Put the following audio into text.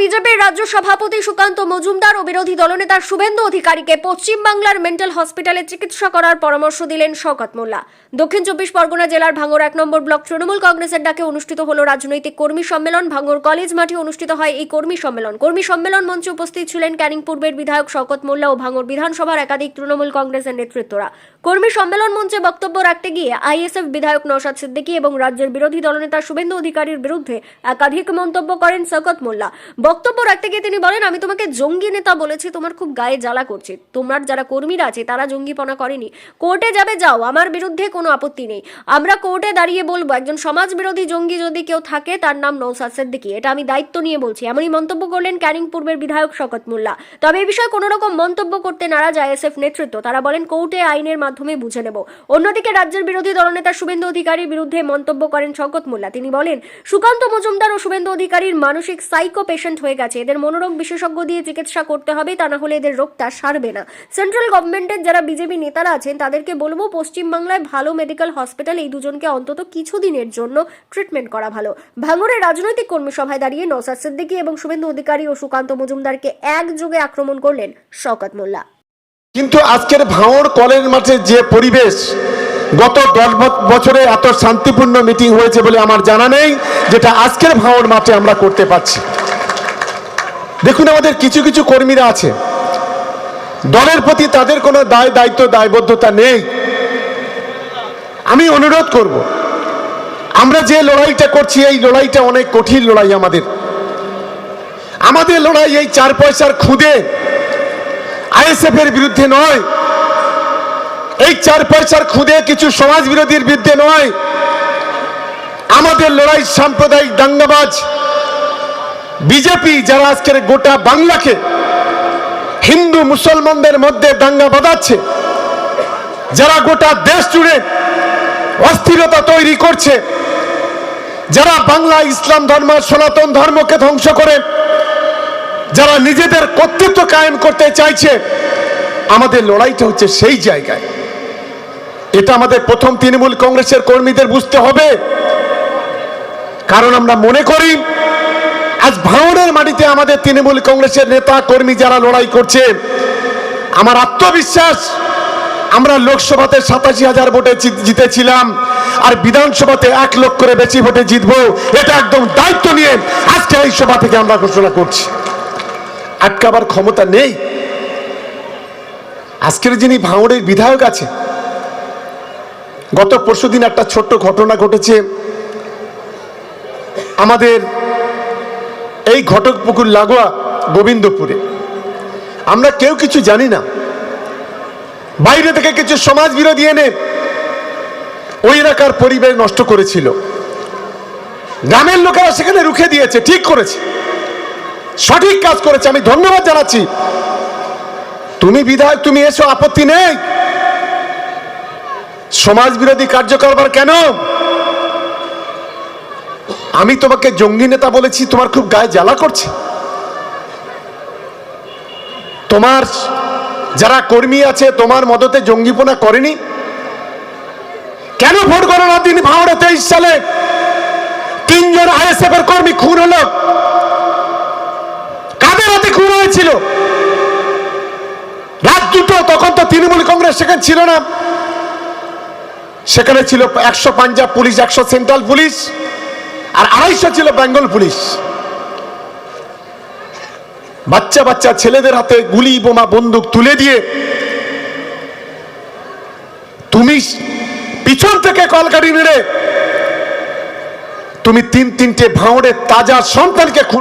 বিজেপির রাজ্য সভাপতি সুকান্ত মজুমদার ও বিরোধী দলনেতা শুভেন্দু অধিকারীকে পশ্চিমবাংলার মেন্টাল হসপিটালে চিকিৎসা করার পরামর্শ দিলেন শওকত মোল্লা। দক্ষিণ চব্বিশ পরগনা জেলার ভাঙর এক নম্বর ব্লক তৃণমূল কংগ্রেসের ডাকে অনুষ্ঠিত হল রাজনৈতিক কর্মী সম্মেলন। ভাঙর কলেজ মাঠে অনুষ্ঠিত হয় এই কর্মী সম্মেলন। কর্মী সম্মেলন মঞ্চে উপস্থিত ছিলেন ক্যানিং পূর্বের বিধায়ক শওকত মোল্লা ও ভাঙর বিধানসভার একাধিক তৃণমূল কংগ্রেসের নেতৃত্বরা। কর্মী সম্মেলন মঞ্চে বক্তব্য রাখতে গিয়ে আইএসএফ বিধায়ক নওশাদ সিদ্দিকী এবং রাজ্যের বিরোধী দলনেতা শুভেন্দু অধিকারীর বিরুদ্ধে একাধিক মন্তব্য করেন শওকত মোল্লা। বক্তব্য রাখতে গিয়ে তিনি বলেন, আমি তোমাকে জঙ্গি নেতা বলেছি, তোমার খুব গায়ে জ্বালা করছে। তোমার যারা কর্মীরা আছে, তারা জঙ্গিপনা করেনি। কোর্টে যাবে, যাও, আমার বিরুদ্ধে কোনো আপত্তি নেই। আমরা কোর্টে দাঁড়িয়ে বলব, একজন সমাজ বিরোধী জঙ্গি যদি কেউ থাকে, তার নাম নৌসাদ সিদ্দিকী। এটা আমি দায়িত্ব নিয়ে বলছি। এমনই মন্তব্য করলেন ক্যানিং পূর্বের বিধায়ক শকত মোল্লা। তবে এই বিষয়ে কোনো রকম মন্তব্য করতে নারাজ আইএসএফ নেতৃত্ব। তারা বলেন, কোর্টে আইনের মাধ্যমে বুঝে নেব। অন্যদিকে রাজ্যের বিরোধী দলনেতা শুভেন্দু অধিকারীর বিরুদ্ধে মন্তব্য করেন শকত মোল্লা। তিনি বলেন, সুকান্ত মজুমদার ও শুভেন্দু অধিকারীর মানসিক সাইকো পেশেন্ট হয়ে গেছে। এদের মনোরোগ বিশেষজ্ঞ দিয়ে চিকিৎসা করতে হবে, তা না হলে এদের রোগটা সারবে না। সেন্ট্রাল গভর্নমেন্টের যারা বিজেপি নেতারা আছেন, তাদেরকে বলব পশ্চিমবাংলায় ভালো মেডিকেল হসপিটাল এই দুজনকে অন্তত কিছুদিনের জন্য ট্রিটমেন্ট করা ভালো। ভাঙড়ের রাজনৈতিক কর্মী সভায় দাঁড়িয়ে নসাদ সিদ্দিকী এবং শুভেন্দু অধিকারী ও সুকান্ত মজুমদারকে একযোগে আক্রমণ করলেন শওকত মোল্লা। কিন্তু আজকের ভাঙড় কলেজ মাঠে যে পরিবেশ, গত দশ বছরে এত শান্তিপূর্ণ মিটিং হয়েছে বলে আমার জানা নেই, যেটা আজকের ভাঙড় মাঠে আমরা করতে পারছি। দেখুন আমাদের কিছু কিছু কর্মীরা আছে। দলের প্রতি তাদের কোনো দায়, দায়িত্ব, দায়বদ্ধতা নেই। আমি অনুরোধ করব, আমরা যে লড়াইটা করছি, এই লড়াইটা অনেক কঠিন লড়াই আমাদের। আমাদের লড়াই এই চার পয়সার খুদে আইএসএফ এর বিরুদ্ধে নয়। এই চার পয়সার খুদে কিছু সমাজ বিরোধীর বিরুদ্ধে নয়। আমাদের লড়াই সাম্প্রদায়িক দাঙ্গাবাজ। বিজেপি যারা আজকের গোটা বাংলাকে হিন্দু মুসলমানদের মধ্যে দাঙ্গা বাঁধাচ্ছে, যারা গোটা দেশ জুড়ে অস্থিরতা তৈরি করছে, যারা বাংলা ইসলাম ধর্ম সনাতন ধর্মকে ধ্বংস করে, যারা নিজেদের কর্তৃত্ব কায়েম করতে চাইছে, আমাদের লড়াইটা হচ্ছে সেই জায়গায়। এটা আমাদের প্রথম তৃণমূল কংগ্রেসের কর্মীদের বুঝতে হবে। কারণ আমরা মনে করি আজ ভাঙনের মাটিতে আমাদের তৃণমূল কংগ্রেসের নেতা, কর্মী যারা লড়াই করছে, আমার আত্মবিশ্বাস, আমরা লোকসভাতে সাতাশি হাজার ভোটে জিতেছিলাম, আর বিধানসভাতে এক লক্ষের বেশি ভোটে জিতবো, এটা একদম দায়িত্ব নিয়ে আজকে এই সভা থেকে আমরা ঘোষণা করছি। আটকাবার ক্ষমতা নেই। আজকের যিনি ভাঙড়ের বিধায়ক আছে, গত পরশুদিন একটা ছোট্ট ঘটনা ঘটেছে। আমাদের এই ঘটকপুকুর লাগোয়া গোবিন্দপুরে। আমরা কেউ কিছু জানি না। বাইরে থেকে কিছু সমাজ বিরোধী এনে ওই এলাকার পরিবেশ নষ্ট করেছিল। গ্রামের লোকেরা সেখানে রুখে দিয়েছে, ঠিক করেছে। সঠিক কাজ করেছে, আমি ধন্যবাদ জানাচ্ছি। তুমি বিধায়ক, তুমি এসো, আপত্তি নেই। সমাজ বিরোধী কার্যকরবার কেন? আমি তোমাকে জঙ্গি নেতা বলেছি, তোমার খুব গায়ে জ্বালা করছে। তোমার যারা কর্মী আছে, তোমার মদতে জঙ্গিপনা করেনি? কেন ভোট গণনার দিন ভাঙড়ে তেইশ সালে? তিনজন আইএসএফ এর কর্মী খুন হলো। কাদের হাতে খুন হয়েছিল? রাত দুটো, তখন তো তৃণমূল কংগ্রেস সেখানে ছিল না। সেখানে ছিল একশো পাঞ্জাব পুলিশ, একশো সেন্ট্রাল পুলিশ। আর আড়াইশো ছিল বেঙ্গল পুলিশ। বাচ্চা বাচ্চা ছেলেদের হাতে গুলি, বোমা, বন্দুক তুলে দিয়ে তুমি পিছন থেকে কলকাটি মেরে তুমি তিন তিনটে ভাঁড়ের তাজা সন্তানকে খুন